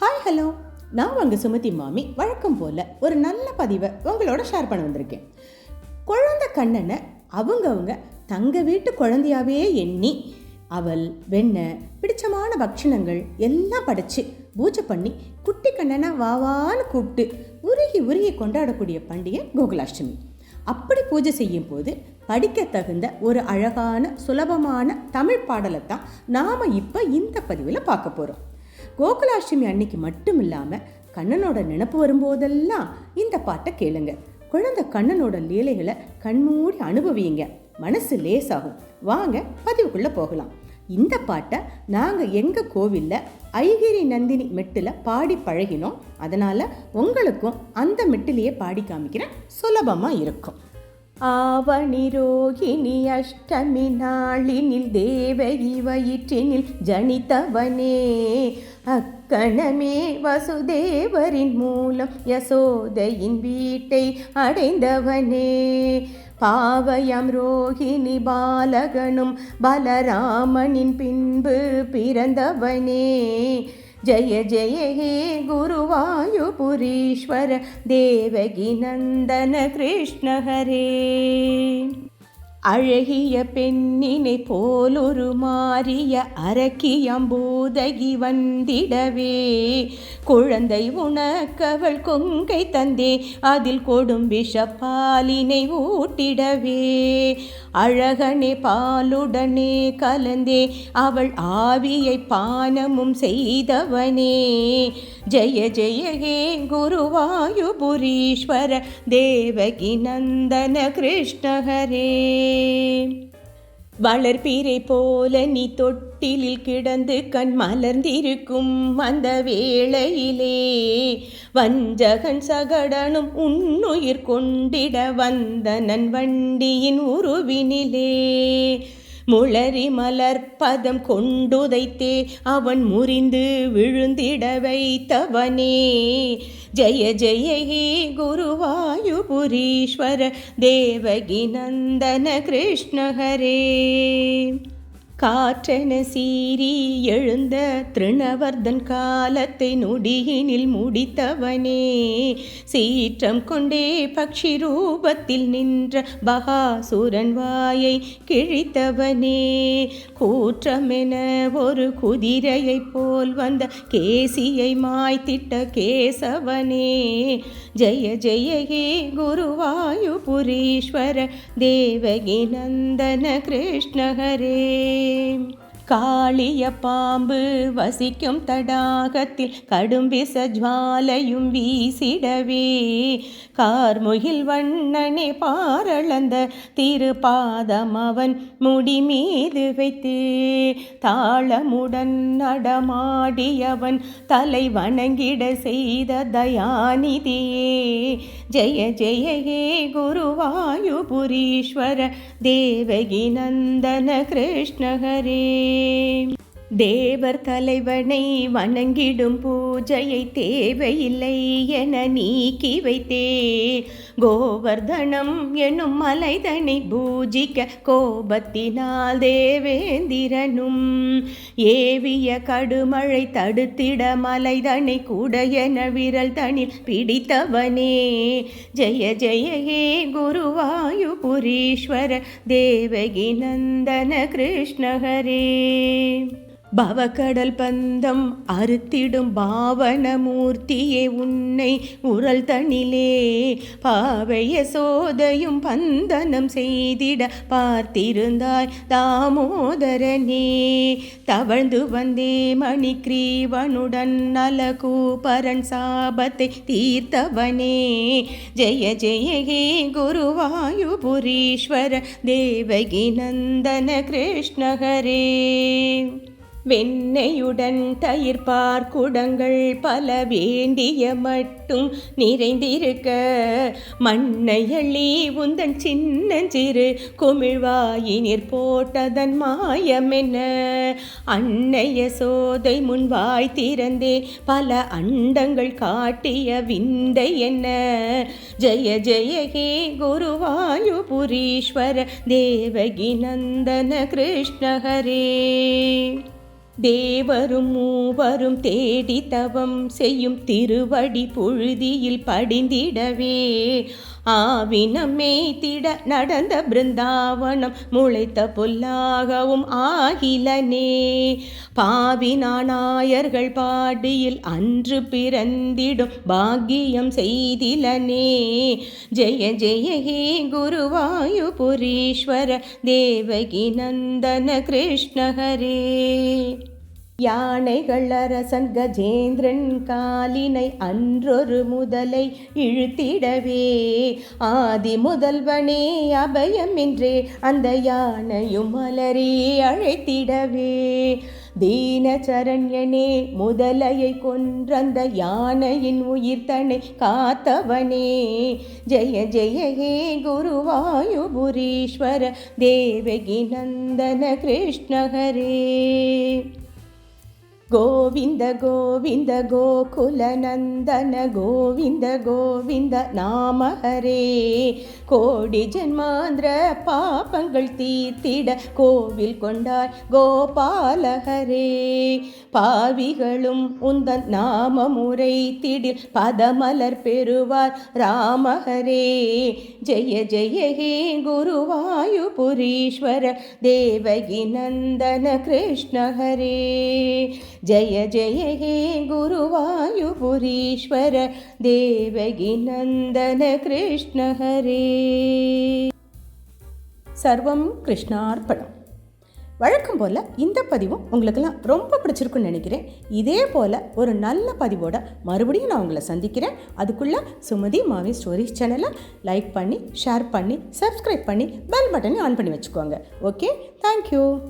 Hi hello நான் உங்கள் சுமதி மாமி. வழக்கம் போல் ஒரு நல்ல பதிவை உங்களோட ஷேர் பண்ண வந்திருக்கேன். குழந்தை கண்ணனை அவங்கவுங்க தங்க வீட்டு குழந்தையாவே எண்ணி அவள் வெண்ணெய் பிடிச்சமான பக்ஷணங்கள் எல்லாம் படைச்சு பூஜை பண்ணி குட்டி கண்ணனை வாவான்னு கூப்பிட்டு உருகி உருகி கொண்டாடக்கூடிய பண்டிகை கோகுலாஷ்டமி. அப்படி பூஜை செய்யும் போது படிக்க தகுந்த ஒரு அழகான சுலபமான தமிழ் பாடலை தான் நாம் இப்போ இந்த பதிவில் பார்க்க போகிறோம் கோகுலாஷ்டமி அன்னைக்கு மட்டும் இல்லாமல் கண்ணனோட நினப்பு வரும்போதெல்லாம் இந்த பாட்டை கேளுங்க. குழந்தை கண்ணனோட லீலைகளை கண்மூடி அனுபவியுங்க. மனசு லேசாகும். வாங்க பதிவுக்குள்ளே போகலாம். இந்த பாட்டை நாங்கள் எங்கள் கோவிலில் ஐகிரி நந்தினி மெட்டில் பாடி பழகினோம். அதனால் உங்களுக்கும் அந்த மெட்டிலேயே பாடி காமிக்கிறேன் சுலபமாக இருக்கும். ஆவணி ரோகிணி அஷ்டமி நாளினில் தேவகி வயிற்றினில் ஜனித்தவனே. அக்கணமே வசுதேவரின் மூலம் யசோதையின் வீட்டை அடைந்தவனே. பாவயம் ரோகிணி பாலகனும் பலராமனின் பின்பு பிறந்தவனே. जय जय हे गुरुवायुपुरीश्वर देवगिनन्दन कृष्ण हरे। அழகிய பெண்ணினை போலொரு மாறிய அரக்கியம்பூதகி வந்திடவே. குழந்தை உனக்கவள் கொங்கை தந்தே அதில் கொடும் விஷப்பாலினை ஊட்டிடவே. அழகனே பாலுடனே கலந்தே அவள் ஆவியை பானமும் செய்தவனே. ஜெய ஜெய ஹே குருவாயுபுரீஸ்வர தேவகி நந்தன கிருஷ்ணஹரே. ஹரே வளர்ப்பீரை போல நீ தொட்டிலில் கிடந்து கண் மலர்ந்திருக்கும் அந்த வேளையிலே வஞ்சகன் சகடனும் உன்னுயிர் கொண்டிட வந்த நன் வண்டியின் உருவினிலே. முளரி மலர்பதம் கொண்டுதைத்தே அவன் முறிந்து விழுந்திட வைத்தவனே. ஜெய ஜெயே ஹே குருவாயுபுரீஸ்வர தேவகி நந்தன கிருஷ்ண ஹரே காற்றென சீறி எழுந்த திருணவர்தன் காலத்தை நொடியினில் முடித்தவனே. சீற்றம் கொண்டே பக்ஷி ரூபத்தில் நின்ற பகாசுரன் வாயை கிழித்தவனே. கூற்றமென ஒரு குதிரையைப் போல் வந்த கேசியை மாய்த்திட்ட கேசவனே. ஜெய ஜெய ஹே குருவாயுபுரீஸ்வர தேவகி நந்தன கிருஷ்ணகரே ஹரே காளிய பாம்பு வசிக்கும் தடாகத்தில் கடும் விச ஜுவாலையும் வீசிடவே. கார்முகில் வண்ணனே பாரளந்த திருபாதம் அவன் முடி மீது வைத்து தாளமுடன் நடமாடியவன் தலை வணங்கிட செய்த தயாநிதியே. ஜெய ஜெயகே குருவாயுபுரீஸ்வர தேவகி நந்தன கிருஷ்ணகரே ஹரே தேவர் தலைவனை வணங்கிடும் பூஜையை தேவையில்லை என நீக்கி வைத்தே. கோவர்தனம் எனும் மலைதனை பூஜிக்க கோபத்தினால் தேவேந்திரனும் ஏவிய கடுமழை தடுத்திட மலைதனை கூட என விரல் தனில் பிடித்தவனே. ஜெய ஜெய ஹே குருவாயுபுரீஸ்வர தேவகி நந்தன கிருஷ்ணகரே பவக்கடல் பந்தம் அறுத்திடும் பாவனமூர்த்தியே உன்னை உரல் தனிலே பாவைய சோதையும் பந்தனம் செய்திட பார்த்திருந்தாய் தாமோதரனே. தவழ்ந்து வந்தே மணிக்ரீவனுடன் நலகூபரன் சாபத்தை தீர்த்தவனே. ஜெய ஜெய ஹே குருவாயுபுரீஸ்வர தேவகி நந்தன கிருஷ்ணஹரே. வெண்ணையுடன் தயிர் பார்க்குடங்கள் பல வேண்டிய மட்டும் நிறைந்திருக்க. மண்ணையள்ளி உந்தன் சின்னஞ்சிறு குமிழ்வாயினிற் போட்டதன் மாயமென்ன. அன்னைய சோதை முன்வாய் திறந்தே பல அண்டங்கள் காட்டிய விந்தை என்ன. ஜெய ஜெய ஹே குருவாயுபுரீஸ்வர தேவகி நந்தன கிருஷ்ணஹரே தேவரும் மூவரும் தேடி தவம் செய்யும் திருவடி புழுதியில் படிந்திடவே. ஆவினம் மேய்த்திட நடந்த பிருந்தாவனம் முளைத்த புல்லாகவும் ஆகிலனே. பாவினானாயர்கள் பாடியில் அன்று பிறந்திடும் பாக்கியம் செய்திலனே. ஜெய ஜெய ஹே குருவாயுபுரீஸ்வர தேவகி நந்தன கிருஷ்ணஹரே யானைகள் அரசன் கஜேந்திரன் காலினை அன்றொரு முதலை இழுத்திடவே. ஆதி முதல்வனே அபயமின்றே அந்த யானையும் மலரே அழைத்திடவே. தீனச்சரண்யனே முதலையை கொன்றந்த யானையின் உயிர்த்தனை காத்தவனே. ஜெய ஜெய ஹே குருவாயுபுரீஸ்வர தேவகி நந்தன கிருஷ்ணகரே கோவிந்த கோவிந்த கோகுலநந்தன கோவிந்த கோவிந்த நாமஹரே. கோடி ஜென்மாந்திர பாபங்கள் தீர்த்திட கோவில் கொண்டார் கோபாலஹரே. பாவிகளும் உந்தன் நாம முறை திடில் பதமலர் பெறுவார் ராமஹரே. ஜெய ஜெய ஹே குருவாயுபுரீஸ்வர தேவகி நந்தன கிருஷ்ணஹரே. ஜய ஜய ஹே குருவாயுபுரீஸ்வர தேவகி நந்தன கிருஷ்ணஹரே சர்வம் கிருஷ்ணார்ப்பணம் வழக்கம் போல் இந்த பதிவும் உங்களுக்கெல்லாம் ரொம்ப பிடிச்சிருக்குன்னு நினைக்கிறேன். இதே போல் ஒரு நல்ல பதிவோட மறுபடியும் நான் உங்களை சந்திக்கிறேன். அதுக்குள்ளே சுமதி மாவி ஸ்டோரிஸ் சேனலை லைக் பண்ணி ஷேர் பண்ணி சப்ஸ்கிரைப் பண்ணி பெல் பட்டனை ஆன் பண்ணி வச்சுக்கோங்க. ஓகே? Thank you.